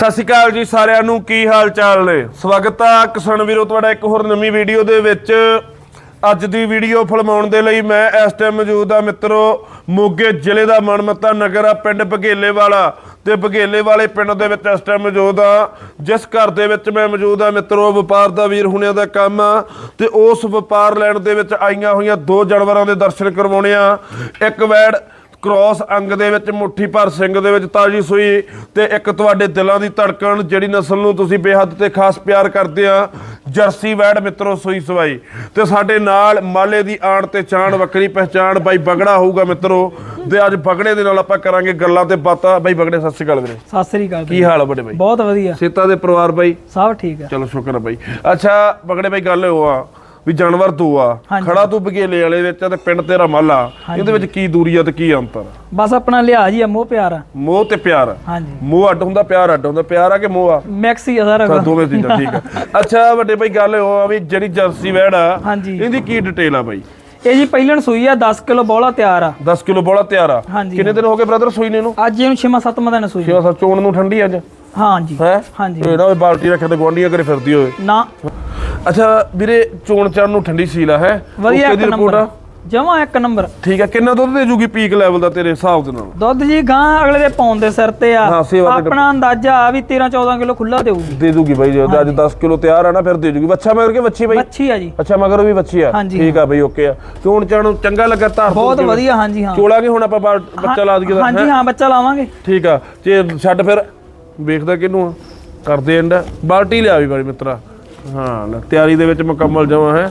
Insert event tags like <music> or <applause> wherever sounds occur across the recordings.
ਸਤਿ ਸ਼੍ਰੀ ਅਕਾਲ ਜੀ ਸਾਰਿਆਂ ਨੂੰ, ਕੀ ਹਾਲ ਚਾਲ ਨੇ? ਸਵਾਗਤ ਆ ਕਿਸਾਨ ਵੀਰੋ, ਤੁਹਾਡਾ ਇੱਕ ਹੋਰ ਨਵੀਂ ਵੀਡੀਓ ਦੇ ਵਿੱਚ। ਅੱਜ ਦੀ ਵੀਡੀਓ ਫਿਲਮਾਉਣ ਦੇ ਲਈ ਮੈਂ ਇਸ ਟਾਈਮ ਮੌਜੂਦ ਆ ਮਿੱਤਰੋ, ਮੋਗੇ ਜ਼ਿਲ੍ਹੇ ਦਾ ਮਨਮੱਤਾ ਨਗਰ ਆ, ਪਿੰਡ ਬਘੇਲੇ ਵਾਲਾ ਤੇ ਬਘੇਲੇ ਵਾਲੇ ਪਿੰਡ ਦੇ ਵਿੱਚ ਇਸ ਟਾਈਮ ਮੌਜੂਦ ਆ। ਜਿਸ ਘਰ ਦੇ ਵਿੱਚ ਮੈਂ ਮੌਜੂਦ ਆ ਮਿੱਤਰੋ, ਵਪਾਰ ਦਾ ਵੀਰ ਹੁਣਿਆਂ ਦਾ ਕੰਮ ਆ ਤੇ ਉਸ ਵਪਾਰ ਲੈਣ ਦੇ ਵਿੱਚ ਆਈਆਂ ਹੋਈਆਂ ਦੋ ਜਾਨਵਰਾਂ ਦੇ ਦਰਸ਼ਨ ਕਰਵਾਉਣੇ ਆ। ਇੱਕ ਵੈੜ ਕ੍ਰੋਸ ਅੰਗ ਦੇ ਵਿੱਚ ਮੁੱਠੀ ਭਰ ਸਿੰਘ ਦੇ ਵਿੱਚ ਤਾਜੀ ਸੂਈ ਤੇ ਇੱਕ ਤੁਹਾਡੇ ਦਿਲਾਂ ਦੀ ਧੜਕਣ ਜਿਹੜੀ ਨਸਲ ਨੂੰ ਤੁਸੀਂ ਬੇਹੱਦ ਤੇ ਖਾਸ ਪਿਆਰ ਕਰਦੇ ਆ ਜਰਸੀ ਵੈੜ ਮਿੱਤਰੋ ਸੂਈ ਸਵਾਈ। ਤੇ ਸਾਡੇ ਨਾਲ ਮਾਲੇ ਦੀ ਆਣ ਤੇ ਚਾਣ ਵੱਖਰੀ ਪਹਿਚਾਣ ਬਾਈ ਬਗੜਾ ਹੋਊਗਾ ਮਿੱਤਰੋ। ਤੇ ਅੱਜ ਬਗੜੇ ਦੇ ਨਾਲ ਆਪਾਂ ਕਰਾਂਗੇ ਗੱਲਾਂ ਤੇ ਬਾਤਾਂ। ਬਾਈ ਬਗੜੇ ਸਤਿ ਸ਼੍ਰੀ ਅਕਾਲ ਵੀਰੇ। ਸਤਿ ਸ੍ਰੀ ਅਕਾਲ ਕੀ ਹਾਲ ਆ ਬੜੇ ਬਾਈ? ਬਹੁਤ ਵਧੀਆ। ਸੇਤਾ ਦੇ ਪਰਿਵਾਰ ਬਾਈ? ਸਭ ਠੀਕ ਆ। ਚਲੋ ਸ਼ੁਕਰ ਆ ਬਾਈ। ਅੱਛਾ ਬਗੜੇ ਬਾਈ ਗੱਲ ਉਹ ਆ। ਵੀ ਜਾਨਵਰ ਦੋ ਆ। ਖੜਾ ਤੂੰ ਬਗੇਲੇ ਵਾਲੇ ਵਿੱਚ ਤੇ ਪਿੰਡ ਤੇਰਾ ਮਾਲਾ ਇਹਦੇ ਵਿੱਚ ਕੀ ਦੂਰੀ ਆ ਤੇ ਕੀ ਅੰਤਰ? ਬਸ ਆਪਣਾ ਲਿਹਾਜ਼ ਹੀ ਆ ਮੋਹ ਪਿਆਰ ਆ। ਮੋਹ ਤੇ ਪਿਆਰ। ਹਾਂਜੀ। ਮੋਹ ਅੱਡ ਹੁੰਦਾ ਪਿਆਰ ਅੱਡ ਹੁੰਦਾ ਪਿਆਰ ਆ ਕਿ ਮੋਹ ਆ? ਮੈਕਸ ਹੀ ਆ ਸਾਰਾ ਤਾਂ। ਦੋਵੇਂ ਚੀਜ਼ਾਂ ਠੀਕ ਆ। <laughs> ਅੱਛਾ ਵੱਡੇ ਭਾਈ ਗੱਲ ਉਹ ਆ ਵੀ ਜਿਹੜੀ ਜਰਸੀ ਵੈੜ ਆ। ਇਹਦੀ ਕੀ ਡਿਟੇਲ ਆ ਬਾਈ? ਇਹ ਜੀ ਪਹਿਲਣ ਸੂਈ ਆ 10 ਕਿਲੋ ਬੋਲਾ ਤਿਆਰ ਆ। 10 ਕਿਲੋ ਬੋਲਾ ਤਿਆਰ ਆ। ਕਿੰਨੇ ਦਿਨ ਹੋ ਗਏ ਬ੍ਰਦਰ ਸੂਈ ਨੇ? ਇਹਨੂੰ ਅੱਜ ਇਹਨੂੰ 6ਵਾਂ 7ਵਾਂ ਦਿਨ ਸੂਈ। ਚੋਣ ਨੂੰ ਠੰਡੀ ਅੱਜ? ਹਾਂਜੀ। ਹੈ? ਹਾਂਜੀ। ਇਹ ਨਾ ਹੋਵੇ ਬਾਲਟੀ ਰੱਖੇ ਤੇ ਗਵਾਂਢੀਆਂ ਕਰੇ ਫਿਰਦੀ ਹੋਵੇ ਨਾ। ਅੱਛਾ ਵੀਰੇ ਚੋਣ ਚੜ ਨੂੰ ਠੰਡੀ ਸੀਲ ਆ ਹੈ? ਵਧੀਆ ਇੱਕ ਨੰਬਰ? ਜਮਾ ਇੱਕ ਨੰਬਰ ਠੀਕ ਆ ਕਿੰਨਾ ਦੁੱਧ ਦੇ ਜੂਗੀ ਪੀਕ ਲੈਵਲ ਦਾ ਤੇਰੇ ਹਿਸਾਬ ਦੇ ਨਾਲ? ਦੁੱਧ ਜੀ ਗਾਂ ਅਗਲੇ ਦੇ ਪਾਉਣ ਦੇ ਸਿਰ ਤੇ ਆ। ਹਾਂ, ਤੇ ਆਪਣਾ ਅੰਦਾਜ਼ਾ ਆ ਵੀ 13 14 ਕਿਲੋ ਖੁੱਲਾ ਦੇਊਗੀ। ਦੇ ਦੂਗੀ ਬਾਈ ਜੇ ਅੱਜ 10 ਕਿਲੋ ਤਿਆਰ ਆ ਨਾ ਫਿਰ ਦੇ ਦੂਗੀ ਬੱਚਾ ਮਗਰ ਕੇ ਬੱਚੀ ਬਾਈ? ਮੱਛੀ ਆ ਜੀ। ਅੱਛਾ ਮਗਰ ਵੀ ਬੱਚੀ ਆ। ਠੀਕ ਆ ਬਈ ਓਕੇ ਆ। ਚੋਣ ਨੂੰ ਚੰਗਾ ਲੱਗਾ ਧਾਰ ਬਹੁਤ ਵਧੀਆ ਹਾਂਜੀ ਹਾਂ। ਚੋਲਾਂਗੇ ਹੁਣ ਆਪਾਂ ਬੱਚਾ ਲਾ ਦਈਏ ਹਾਂਜੀ ਹਾਂ? ਬੱਚਾ ਲਾਵਾਂਗੇ। ਠੀਕ ਆ ਜੇ ਛੱਡ ਫਿਰ ਵੇਖਦਾ ਕਿਹਨੂੰ ਆ। ਕਰਦੇ ਐਂਡ ਬਾਲਟੀ ਲਿਆ ਵੀ ਬੜੀ ਮਿੱਤਰਾ। ਹਾਂ ਲੈ, ਤਿਆਰੀ ਦੇ ਵਿੱਚ ਮੁਕੰਮਲ ਜਮਾ ਹੈ।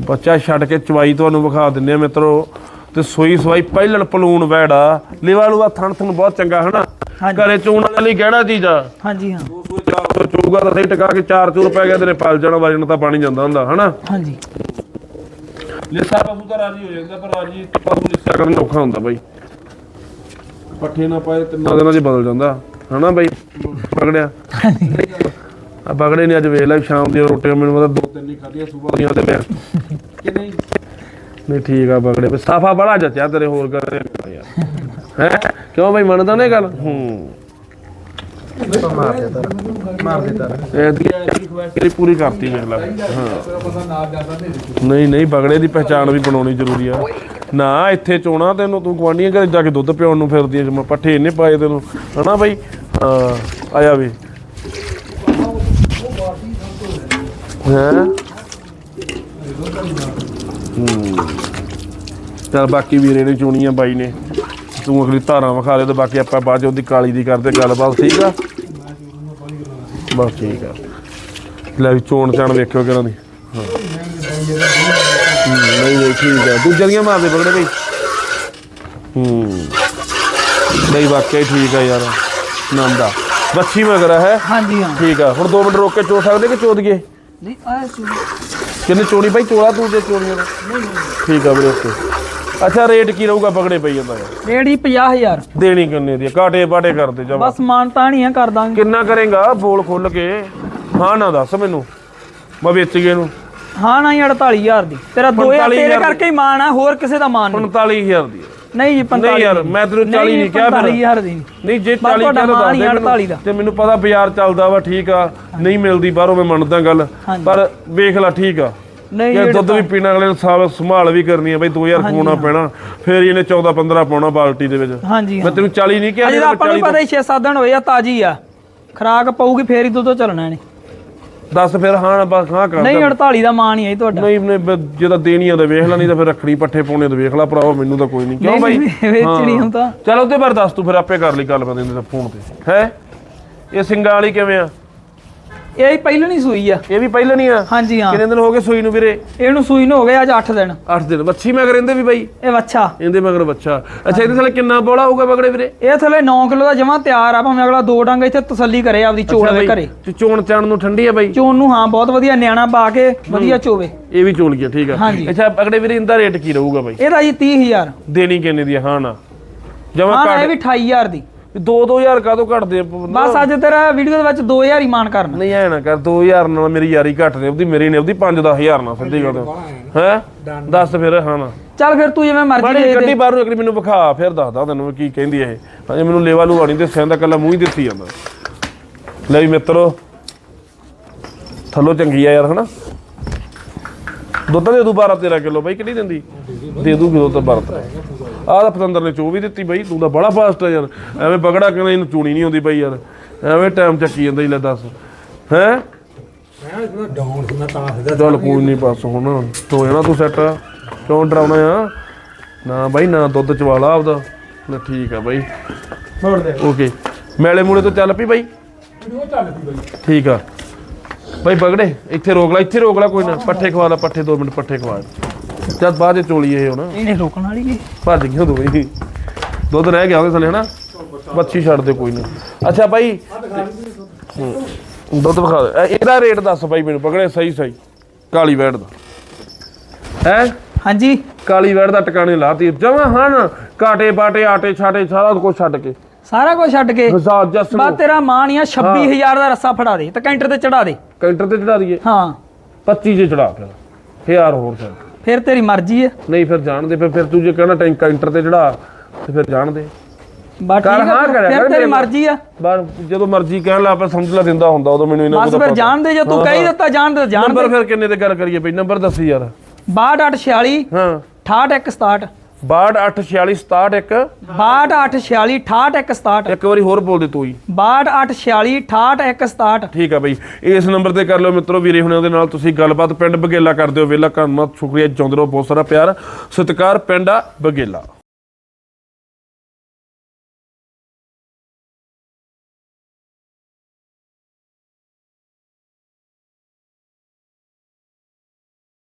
ਬੱਚਾ ਛੱਡ ਕੇ ਚਵਾਈ ਤੁਹਾਨੂੰ ਵਿਖਾ ਦਿੰਨੇ ਆ ਮਿੱਤਰੋ। ਤੇ ਸੋਈ ਸਵਾਈ ਪਹਿਲਣ ਪਲੂਣ ਵੈੜਾ। ਲਿਵਾ ਲੂਆ ਥਣ ਥਣ ਬਹੁਤ ਚੰਗਾ ਹਨਾ? ਹਾਂਜੀ। ਘਰੇ ਚੋਣ ਵਾਲੇ ਲਈ ਕਿਹੜਾ ਚੀਜ਼ ਆ। ਹਾਂਜੀ ਹਾਂ। ਦੋ ਚਾਰ ਚੋਊਗਾ ਤਾਂ ਸਹੀ ਟਿਕਾ ਕੇ ਚਾਰ ਚੂਰ ਪੈ ਗਿਆ ਤੇ ਨੇ ਪਲ ਜਾਣਾ ਵਜਨ ਤਾਂ ਪਾਣੀ ਜਾਂਦਾ ਹੁੰਦਾ ਹਨਾ? ਹਾਂਜੀ। ਲਿੱਸਾ ਪਸ਼ੂ ਤਾਂ ਰਾਜੀ ਹੋ ਜਾਂਦਾ ਪਰ ਰਾਜੀ ਪਸ਼ੂ ਲਿੱਸਾ ਕਰਨ ਔਖਾ ਹੁੰਦਾ ਬਾਈ। ਪੱਠੇ ਨਾ ਪਾਏ ਤਿੰਨਾਂ ਦਿਨਾਂ 'ਚ ਬਦਲ ਜਾਂਦਾ ਹਨਾ ਬਾਈ? ਪਕੜਿਆ ਆ ਪਕੜੇ ਨੇ ਅੱਜ ਵੇਖ ਲੈ ਸ਼ਾਮ ਦੀ ਰੋਟੀ ਮੈਨੂੰ ਪਤਾ ਦੋ ਤਿੰਨ ਹੀ ਖਾਧੀਆਂ ਸਵੇਰ ਦੀਆਂ ਤੇ ਮੈਂ। ਕਿ ਨਹੀਂ? ਨਹੀਂ ਠੀਕ ਆ ਪਕੜੇ ਸਾਫਾ ਬੜਾ ਜੱਚਿਆ ਤੇਰੇ ਹੋਰ ਕਰ ਯਾਰ ਹੈ? ਕਿਉਂ ਬਾਈ ਮੰਨਦਾ ਨੇ ਗੱਲ? ਹੂੰ। ਇਹ ਪੂਰੀ ਕਰਤੀ ਵੇਖ ਲੈ ਹਾਂ। ਨਹੀਂ ਨਹੀਂ ਬਗੜੇ ਦੀ ਪਹਿਚਾਣ ਵੀ ਬਣਾਉਣੀ ਜ਼ਰੂਰੀ ਆ। ਨਾ ਇੱਥੇ ਚੋਣਾ ਤੈਨੂੰ ਤੂੰ ਗਵਾਂਢੀਆਂ ਘਰੇ ਜਾ ਕੇ ਦੁੱਧ ਪਿਉਣ ਨੂੰ ਫਿਰਦੀ ਐ ਪੱਠੇ ਇੰਨੇ ਪਾਏ ਤੈਨੂੰ। ਹਨਾ ਬਾਈ? ਹਾਂ ਆਇਆ ਵੀ। ਹੈ? ਚਲ ਬਾਕੀ ਵੀਰੇ ਨੇ ਚੁਣੀਆਂ ਬਾਈ ਨੇ। ਤੂੰ ਅਗਲੀ ਧਾਰਾਂ ਵਿਖਾ ਦੇ ਤੇ ਬਾਕੀ ਆਪਾਂ ਬਾਅਦ ਚ ਉਹਦੀ ਕਾਲੀ ਦੀ ਕਰਦੇ ਗੱਲਬਾਤ, ਠੀਕ ਆ? ਬਸ ਠੀਕ ਆ। ਲੈ ਵੀ ਚੋਣ ਚਾਣ ਵੇਖਿਓ ਕਿਹਨਾਂ ਦੀ। ਹਾਂ। ਨਹੀਂ ਨਹੀਂ, ਠੀਕ ਆ। ਦੂਜੇ ਦੀਆਂ ਮਾਰਦੇ ਪਕੜੇ ਬਈ। ਹੂੰ। ਨਹੀਂ, ਵਾਕਿਆ ਠੀਕ ਆ ਯਾਰ। ਨੰਦਾ ਬੱਚੀ ਮਗਰ ਹੈ। ਹਾਂਜੀ ਹਾਂ। ਠੀਕ ਆ। ਹੁਣ 2 ਮਿੰਟ ਰੋਕ ਕੇ ਚੋ ਸਕਦੇ ਕਿ ਚੋ ਦਈਏ ਨਹੀਂ ਆਇਆ ਸੂਈ ਕਿੰਨੇ ਚੋਣੀ ਭਾਈ? ਚੋਲਾ ਤੂੰ ਜੇ ਚੋਣੀਆਂ ਦਾ ਠੀਕ ਆ ਵੀਰੇ ਓਕੇ। ਅੱਛਾ ਰੇਟ ਕੀ ਰਹੂਗਾ? ਪਕੜੇ ਪਈ ਜਾਂਦਾ ਯਾਰ ਰੇੜੀ 50000 ਦੇਣੀ ਕਿੰਨੇ ਦੀ ਆ? ਕਾਟੇ ਬਾਟੇ ਕਰਦੇ ਜਮਾ। ਬਸ ਮਾਨਤਾ ਨਹੀਂ ਆ ਕਰ ਦਾਂਗੇ। ਕਿੰਨਾ ਕਰੇਗਾ? ਬੋਲ ਖੁੱਲ ਕੇ। ਹਾਂ ਨਾ ਦੱਸ ਮੈਨੂੰ। ਮੈਂ ਵੇਚ ਗਏ ਨੂੰ ਹਾਂ ਨਾ 48000 ਦੀ। ਤੇਰਾ 2000 45,000 ਤੇਰੇ ਕਰਕੇ ਹੀ ਮਾਣ ਆ ਹੋਰ ਕਿਸੇ ਦਾ ਮਾਣ ਨਹੀਂ। 45000 ਦੀ ਆ। ਨਹੀਂ ਜੀ 45 ਨਹੀਂ ਯਾਰ ਮੈਂ ਤੈਨੂੰ 40 ਨਹੀਂ ਕਿਹਾ ਫਿਰ। 45000 ਦੀ ਨਹੀਂ। ਜੇ ਬਸ 40 ਤੁਹਾਡਾ ਕਹਿੰਦਾ ਮਾਣ ਦੱਸ ਹੀ ਦੇ 48 ਦਾ। ਮੈਨੂੰ ਤੇ ਮੈਨੂੰ ਪਤਾ ਬਾਜ਼ਾਰ ਚੱਲਦਾ ਵਾ ਠੀਕ ਆ। ਨਹੀਂ ਮਿਲਦੀ ਬਾਹਰੋਂ ਮੈਂ ਮੰਨਦਾ ਗੱਲ। ਪਰ ਵੇਖ ਲੈ ਠੀਕ ਆ। ਨਹੀਂ ਜਿਹੜੇ ਦੁੱਧ ਵੀ ਪੀਣਾ ਅਗਲੇ ਨੂੰ ਸਾਬ ਸੰਭਾਲ ਵੀ ਕਰਨੀ ਆ ਬਈ 2000 ਖਵਾਉਣਾ ਪੈਣਾ ਫਿਰ ਇਹਨੇ 14 15 ਪਾਉਣਾ ਬਾਲਟੀ ਦੇ ਵਿੱਚ। ਹਾਂਜੀ ਮੈਂ ਤੈਨੂੰ 40 ਨਹੀਂ ਕਿਹਾ ਅਜੇ ਤਾਂ ਆਪਾਂ ਨੂੰ 40 ਪਤਾ ਹੀ 6-7 ਦਿਨ ਹੋਏ ਆ ਤਾਜੀ ਆ। ਖਰਾਕ ਪਊਗੀ ਫੇਰ ਹੀ ਦੁੱਧ ਚੱਲਣਾ ਇਹਨੇ। ਦੱਸ ਫਿਰ ਹਾਂ ਨਾ ਬਸ ਹਾਂ ਕਰ ਨਹੀਂ 48 ਦਾ ਮਾਣ ਹੀ ਹੈ ਤੁਹਾਡਾ। ਨਹੀਂ ਨਹੀਂ ਬ- ਜੇ ਤਾਂ ਦੇਣੀ ਆ ਤਾਂ ਵੇਖ ਲੈ ਨਹੀਂ ਤਾਂ ਫਿਰ ਰੱਖੜੀ ਪੱਠੇ ਪਾਉਣੇ ਤਾਂ ਵੇਖ ਲੈ ਭਰਾਵਾ ਮੈਨੂੰ ਤਾਂ ਕੋਈ ਨਹੀਂ। ਕਿਉਂ ਨਹੀਂ, ਬਾਈ? ਨਹੀਂ, ਵੇਚਣੀ ਹੁਣ ਤਾਂ। ਚਲ ਉਹਦੇ ਬਾਰੇ ਦੱਸ ਤੂੰ ਫਿਰ ਆਪੇ ਕਰ ਲਈ ਗੱਲ ਬੰਦੇ ਦੇ ਫੋਨ ਤੇ। ਹੈ? ਇਹ ਸਿੰਗਾਂ ਵਾਲੀ ਕਿਵੇਂ ਆ? ਇਹ ਹੀ ਪਹਿਲਾਂ ਨਹੀਂ ਸੂਈ ਆ। ਇਹ ਵੀ ਪਹਿਲਾਂ ਨਹੀਂ ਆ? ਹਾਂਜੀ ਹਾਂ। ਕਿੰਨੇ ਦਿਨ ਹੋ ਗਏ ਸੂਈ ਨੂੰ ਵੀਰੇ? ਇਹਨੂੰ ਸੂਈ ਨੂੰ ਹੋ ਗਏ ਅੱਜ 8 ਦਿਨ। 8 ਦਿਨ। ਬੱਚੀ ਮਗਰ ਇਹਦੇ ਵੀ ਬਾਈ? ਇਹ ਵੱਛਾ। ਇਹਦੇ ਮਗਰ ਬੱਚਾ ਅੱਛਾ ਇਹਦੇ ਥਲੇ ਕਿੰਨਾ ਬੋਲਾ ਹੋਊਗਾ ਬਗੜੇ ਵੀਰੇ? ਇਹ ਥਲੇ 9 ਕਿਲੋ ਦਾ ਜਮਾ ਤਿਆਰ ਆ ਭਾਵੇਂ ਅਗਲਾ ਦੋ ਡੰਗ ਇੱਥੇ ਤਸੱਲੀ ਕਰੇ ਆਪਦੀ ਚੋੜ ਦੇ ਘਰੇ। ਤੇ ਚੋਣ ਚਾਣ ਨੂੰ ਠੰਡੀ ਆ ਬਾਈ? ਚੋਣ ਨੂੰ ਹਾਂ ਬਹੁਤ ਵਧੀਆ ਨਿਆਣਾ ਪਾ ਕੇ ਵਧੀਆ ਚੋਵੇ। ਇਹ ਵੀ ਚੋਲ ਗਿਆ ਠੀਕ ਆ। ਅੱਛਾ ਬਗੜੇ ਵੀਰੇ ਇਹਦਾ ਰੇਟ ਕੀ ਰਹੂਗਾ ਬਾਈ? ਇਹਦਾ ਜੀ 30000 ਦੇਣੀ ਕਿੰਨੇ ਦੀ? ਹਾਂ ਨਾ। ਜਮਾ ਹਾਂ ਨਾ, ਇਹ ਘੱਟ। ਵੀ 28000 ਦੀ। 2-2000 ਕਾਹਤੋਂ ਘਟਦੇ? ਬਸ ਅੱਜ ਤੇਰਾ ਵੀਡੀਓ ਦੇ ਵਿੱਚ 2000 ਹੀ ਮਾਨ ਕਰਨਾ। ਨਹੀਂ ਐ ਨਾ ਕਰ 2000 ਨਾਲ ਮੇਰੀ ਯਾਰੀ ਘੱਟ ਨੇ ਉਹਦੀ ਮੇਰੀ ਨੇ ਉਹਦੀ 5-10000 ਨਾਲ ਸਿੱਧੀ ਗੱਲ। ਹੈ? ਦੱਸ ਫਿਰ ਹਾਂ ਨਾ। ਚੱਲ ਫਿਰ ਤੂੰ ਜਿਵੇਂ ਮਰਜ਼ੀ ਬੜੀ ਦੇ ਗੱਡੀ ਦੇ ਬਾਹਰ ਨੂੰ ਇੱਕ ਮੈਨੂੰ ਵਿਖਾ ਫਿਰ ਦੱਸਦਾ ਤੈਨੂੰ ਕੀ ਕਹਿੰਦੀ ਇਹ। ਹਜੇ ਮੈਨੂੰ ਲੇਵਾ ਲੂਆ ਨਹੀਂ ਦੱਸਿਆ ਦਾ ਕੱਲਾ ਮੂੰਹ ਹੀ ਦਿੱਤੀ ਜਾਂਦਾ। ਲੈ ਵੀ ਮਿੱਤਰੋ ਥੱਲੋ ਚੰਗੀ ਆ ਯਾਰ ਹਨਾ? ਦੁੱਧ ਦੇ ਦੂ 12 13 ਕਿਲੋ ਬਾਈ ਕਿੰਨੀ ਦਿੰਦੀ? ਦੇ ਦੂ ਕਿਲੋ ਤਾਂ 12 ਆਹ ਤਾਂ ਪਤੰਦਰ ਨੇ ਚੋ ਵੀ ਦਿੱਤੀ ਬਾਈ ਤੂੰ ਤਾਂ ਬੜਾ ਫਾਸਟ ਆ ਯਾਰ। ਐਵੇਂ ਬਗੜਾ ਕਹਿੰਦਾ ਇਹਨੂੰ ਚੂਣੀ ਨਹੀਂ ਆਉਂਦੀ ਬਾਈ ਯਾਰ। ਐਵੇਂ ਟਾਈਮ ਚੱਕੀ ਜਾਂਦਾ ਹੀ ਲੈ ਦੱਸ। ਹੈ? ਮੈਂ ਇਤਨਾ ਡਾਊਨ ਸੀ ਮੈਂ ਤਾਂ ਹੱਸਦਾ ਚੱਲ ਕੋਈ ਨਹੀਂ ਬਸ ਹੁਣ ਹੋ ਜਾਣਾ ਤੂੰ ਸੈੱਟ ਕਿਉਂ ਡਰਾਉਣਾ ਆ? ਨਾ ਬਾਈ ਨਾ ਦੁੱਧ ਚਵਾਲਾ ਆਪਦਾ। ਨਾ ਠੀਕ ਆ ਬਾਈ। ਛੋੜ ਦੇ। ਓਕੇ ਮੈਲੇ ਮੂਲੇ ਤੋਂ ਚੱਲ ਪਈ ਬਾਈ? ਉਹ ਚੱਲ ਪਈ ਬਾਈ। ਠੀਕ ਆ। ਬਾਈ ਬਗੜੇ ਇੱਥੇ ਰੋਕ ਲੈ ਇੱਥੇ ਰੋਕ ਲੈ ਕੋਈ ਨਾ ਪੱਠੇ ਖਵਾ ਲੈ ਪੱਠੇ 2 ਮਿੰਟ ਪੱਠੇ ਖਵਾ ਜਦ ਬਾਅਦ ਚ ਚੋਲੀ ਇਹ ਹੁਣ। ਇਹਨੇ ਰੋਕਣ ਵਾਲੀ ਨਹੀਂ ਭੱਜ ਗਿਆ ਦੋ ਹੀ ਦੁੱਧ ਰਹਿ ਗਿਆ ਉਹਦੇ ਥੱਲੇ ਹਨਾ? ਬੱਚੀ ਛੱਡ ਦੇ ਕੋਈ ਨਹੀਂ ਅੱਛਾ ਹੂੰ, ਦੁੱਧ ਵਿਖਾ ਦੇ। ਇਹ- ਇਹਦਾ ਰੇਟ ਦੱਸ ਬਾਈ ਮੈਨੂੰ ਪਕੜੇ ਸਹੀ ਸਹੀ। ਕਾਲੀ ਵੈੜ ਦਾ। ਹੈ? ਹਾਂਜੀ। ਕਾਲੀ ਵੈੜ ਦਾ ਟਿਕਾਣੇ ਲਾਤੀ। ਜਮਾ ਹਨ ਕਾਟੇ ਬਾਟੇ ਆਟੇ ਛਾਟੇ ਸਾਰਾ ਕੁਝ ਛੱਡ ਕੇ। ਸਾਰਾ ਕੁਝ ਛੱਡ ਕੇ ਜਸ ਬਾ ਤੇਰਾ ਮਾਨ ਆ 26000 ਦਾ ਰੱਸਾ ਫੜਾ ਦੇ ਤੇ ਕੈਂਟਰ ਤੇ ਚੜਾ ਦੇ। ਕਾਊਂਟਰ ਤੇ ਚੜਾ ਦਈਏ। ਹਾਂ। 25 ਜੇ ਚੜਾ ਫਿਰ। ਹਜ਼ਾਰ ਹੋਰ ਛੱਡ ਫਿਰ ਤੇਰੀ ਮਰਜ਼ੀ ਆ। ਨਹੀਂ ਫਿਰ ਜਾਣ ਦੇ ਫਿਰ ਫਿਰ ਤੂੰ ਜੇ ਕਹਿਣਾ ਟੈਂਕ ਕਾਊਂਟਰ ਤੇ ਚੜਾ ਤੇ ਫਿਰ ਜਾਣ ਦੇ। ਬਾ ਠੀਕ ਆ ਫਿਰ ਤੇਰੀ ਮੇਰੇ ਮਰਜ਼ੀ ਆ। ਬਾਹਰ ਜਦੋਂ ਮਰਜ਼ੀ ਕਹਿਣ ਲਾ ਆਪਾਂ ਸਮਝ ਲਾ ਦਿੰਦਾ ਹੁੰਦਾ ਉਦੋਂ ਮੈਨੂੰ ਇਹਨਾਂ ਬਸ ਫਿਰ ਜਾਣ ਦੇ ਜੇ ਤੂੰ ਕਹੀ ਦਿੱਤਾ ਜਾਣ ਦੇ ਜਾਣ ਨੰਬਰ ਫਿਰ ਕਿੰਨੇ ਤੇ ਗੱਲ ਕਰੀਏ ਬਈ? ਨੰਬਰ ਦੱਸ ਯਾਰ 6246 ਹਾਂ। 6867 628667 6246 6867 ਇੱਕ। ਵਾਰੀ ਹੋਰ ਬੋਲ ਦੇ ਤੂੰ ਹੀ। 6246 6867 ਠੀਕ ਆ ਬਈ। ਇਸ ਨੰਬਰ ਤੇ ਕਰ ਲਿਓ ਮਿੱਤਰੋ ਵੀਰੇ ਹੁਣਾਂ ਦੇ ਨਾਲ ਤੁਸੀਂ ਗੱਲਬਾਤ ਪਿੰਡ ਬਗੇਲਾ ਕਰਦੇ ਹੋ ਵੇਲਾ ਧੰਨਵਾਦ ਸ਼ੁਕਰੀਆ ਚਾਹੁੰਦੇ ਰਹੋ ਬਹੁਤ ਸਾਰਾ ਪਿਆਰ। ਸਤਿਕਾਰ ਪਿੰਡ ਆ ਬਗੇਲਾ।